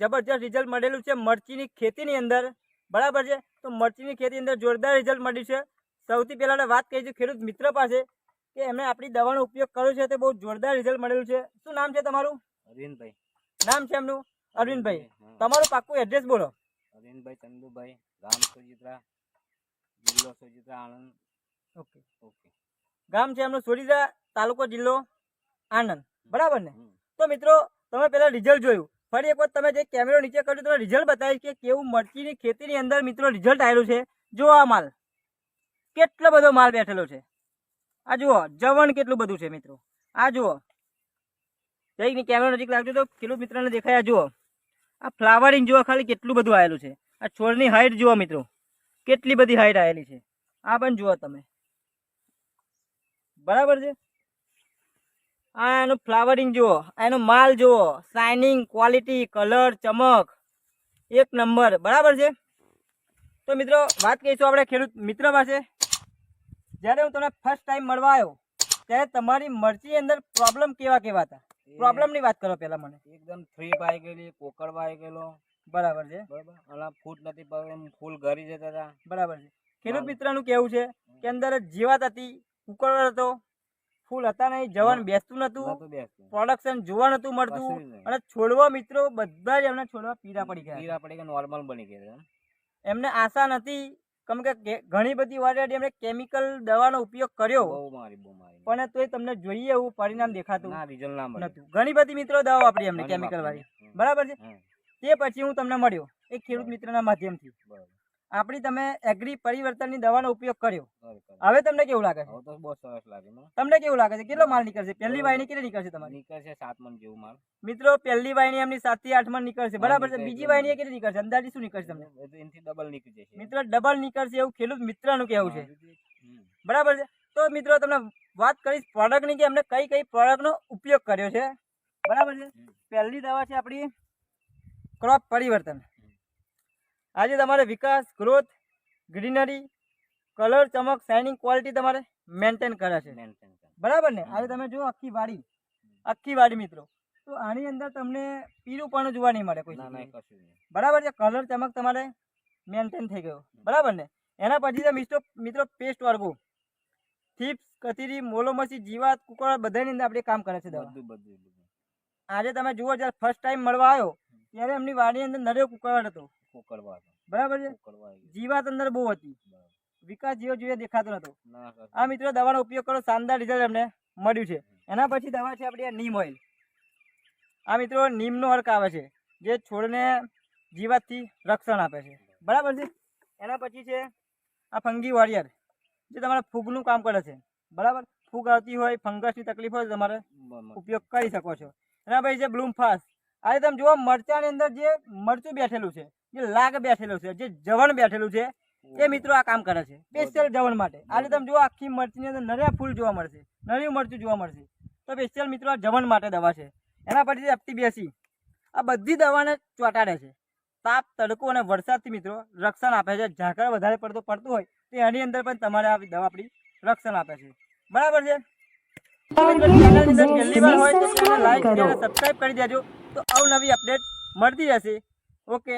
જબરજસ્ત રિઝલ્ટ મળેલું છે મરચીની ખેતીની અંદર. બરાબર છે? તો મરચીની ખેતી અંદર જોરદાર રિઝલ્ટ મળ્યું છે. સૌથી પહેલાં વાત કરી છે ખેડૂત મિત્ર પાસે કે એમણે આપણી દવાનો ઉપયોગ કર્યો છે તે બહુ જોરદાર રિઝલ્ટ મળેલું છે. શું નામ છે તમારું? અરવિંદભાઈ. નામ છે એમનું? અરવિંદભાઈ. તમારું પાક્કું એડ્રેસ બોલો. અરવિંદભાઈ ચંદુભાઈ ગામ સોજિત્રા જિલ્લો સોજિત્રા આણંદ. ઓકે. ઓકે. ગામ છે એમનું સોજિત્રા તાલુકો જિલ્લો આણંદ. બરાબર ને? તો મિત્રો તમે પહેલા રિઝલ્ટ જોયું. ફરી એક વખત તમે જે કેમેરો નીચે કરજો તમે રિઝલ્ટ બતાવીશ કે કેવું મરચીની ખેતીની અંદર મિત્રો રિઝલ્ટ આવેલું છે. જો આ માલ કેટલો બધો માલ બેઠેલો છે. આ જુઓ, જવણ કેટલું બધું છે મિત્રો. આ જુઓ. જઈને કેમેરો નજીક લાગજો તો ખેડૂત મિત્રને દેખાય. જુઓ. આ ફ્લાવરિંગ જુઓ ખાલી કેટલું બધું આવેલું છે. આ છોડની હાઈટ જુઓ મિત્રો. કેટલી બધી હાઈટ આવેલી છે. આ પણ જુઓ તમે. બરાબર છે? આ એનું ફ્લાવરિંગ જુઓ એનો માલ જુઓ શાઇનિંગ ક્વોલિટી કલર ચમક. એક નંબર બરાબર છે? તો મિત્રો વાત કરીશું આપણે ખેડૂત મિત્ર પાસે. જ્યારે હું તમને ફર્સ્ટ ટાઈમ મળવા આવ્યો ત્યારે તમારી મરચી અંદર પ્રોબ્લેમ કેવા કેવા હતા? પ્રોબ્લેમની વાત કરો પહેલા મને. એકદમ ફ્રી આવી ગયેલી કોકડવા આવી ગયેલો. બરાબર છે? બરાબર. ફૂટ નથી પડે એમ ફૂલ ઘરી જતા હતા. બરાબર છે. ખેડૂત મિત્રનું કેવું છે? કે અંદર જીવાત હતી ઉકળવા હતો ફૂલ હતા નહીં જવાન. બેસતું નતું પ્રોડક્શન જોવા નતું મળતું અને છોડવા મિત્રો બધા જ એમને છોડવા પીડા પડી ગયા. પીરા પડી ગયા નોર્મલ બની ગયા એમને આશા નથી કેમ કે ઘણી બધી વાર એમણે કેમિકલ દવાનો ઉપયોગ કર્યો. પણ તોય તમને જોઈએ એવું પરિણામ દેખાતું ના રિઝલ્ટ ના નતું. ઘણી બધી મિત્રો દવા વાપરી એમને કેમિકલ વાળી. બરાબર છે? તે પછી હું તમને મળ્યો એક ખેડૂત મિત્રના માધ્યમથી. બરાબર. આપણી તમે એગ્રી પરિવર્તનની દવાનો ઉપયોગ કર્યો. હવે તમને કેવું લાગે છે? તો બહુ સરસ લાગે તમને કેવું લાગે છે? કેટલો માલ નીકળશે? પહેલી વાયની કેટલી નીકળશે તમારી? નીકળશે સાત મણ જેવું માલ. મિત્રો પહેલી વાયની એમની સાતથી આઠ મણ નીકળશે. બરાબર છે? બીજી. વાયની કેટલી નીકળશે? અંદાજે શું નીકળશે તમને? એનાથી ડબલ નીકળી જશે. મિત્રો ડબલ નીકળશે એવું ખેડૂત મિત્રનું કેવું છે. બરાબર છે? તો મિત્રો તમને વાત કરીશ પ્રોડક્ટની કે અમને કઈ કઈ પ્રોડક્ટનો ઉપયોગ કર્યો છે? બરાબર છે? પહેલી દવા છે આપણી ક્રોપ પરિવર્તન. આજે તમારે વિકાસ ગ્રોથ ગ્રીનરી કલર ચમક શાઇનિંગ ક્વોલિટી તમારે મેન્ટેન કરે છે બરાબર ને? આજે તમે જુઓ આખી વાડી. આખી વાડી મિત્રો. તો આની અંદર તમને પીળું પણ જોવા નહીં મળે કોઈ બરાબર છે? કલર ચમક તમારે મેન્ટેન થઈ ગયો. બરાબર ને? એના પછી છે મિત્રો મિત્રો પેસ્ટ વર્ગો. થીપ્સ કતીરી મોલોમસી જીવાત કુકર બધાની અંદર આપણે કામ કરે છે દવા. બધું બધું બધું. આજે તમે જુઓ જ્યારે ફર્સ્ટ ટાઈમ મળવા આવ્યો ત્યારે એમની વાડી અંદર નર્યો કુકરવાડ હતો. બરાબર છે. જીવાત અંદર બહુ હતી. વિકાસ જેવો જોઈએ દેખાતો નતો આ મિત્રો દવાનો ઉપયોગ કરો શાનદાર રિઝલ્ટ એમને મળ્યું છે. એના પછી દવા છે આપણી આ નીમ ઓઇલ આ મિત્રો નીમનો અર્ક આવે છે જે છોડને જીવાતથી રક્ષણ આપે છે. બરાબર છે? એના પછી છે આ ફંગી વોરિયર જે તમારા ફૂગનું કામ કરે છે. બરાબર? ફૂગ આવતી હોય ફંગસની તકલીફ હોય તમારે ઉપયોગ કરી શકો છો. એના પછી છે બ્લૂમ ફાસ્ટ આજે તમે જુઓ મરચાની અંદર જે મરચું બેઠેલું છે જે લાગ બેઠેલું છે જે જવણ બેઠેલું છે એ મિત્રો આ કામ કરે છે સ્પેશિયલ જવણ માટે. આજે તમે જુઓ આખી મરચીની અંદર નરિયા ફૂલ જોવા મળશે નર્યું મરચું જોવા મળશે. તો સ્પેશિયલ મિત્રો આ જવણ માટે દવા છે. એના પછી એફટી બેસી આ બધી દવાને ચોંટાડે છે. તાપ તડકો અને વરસાદથી મિત્રો રક્ષણ આપે છે. ઝાકળ વધારે પડતું પડતું હોય તો એની અંદર પણ તમારે આ દવા આપણી રક્ષણ આપે છે. બરાબર છે? પહેલી subscribe કરી દેજો. તો અવનવી અપડેટ મળતી રહેશે. ઓકે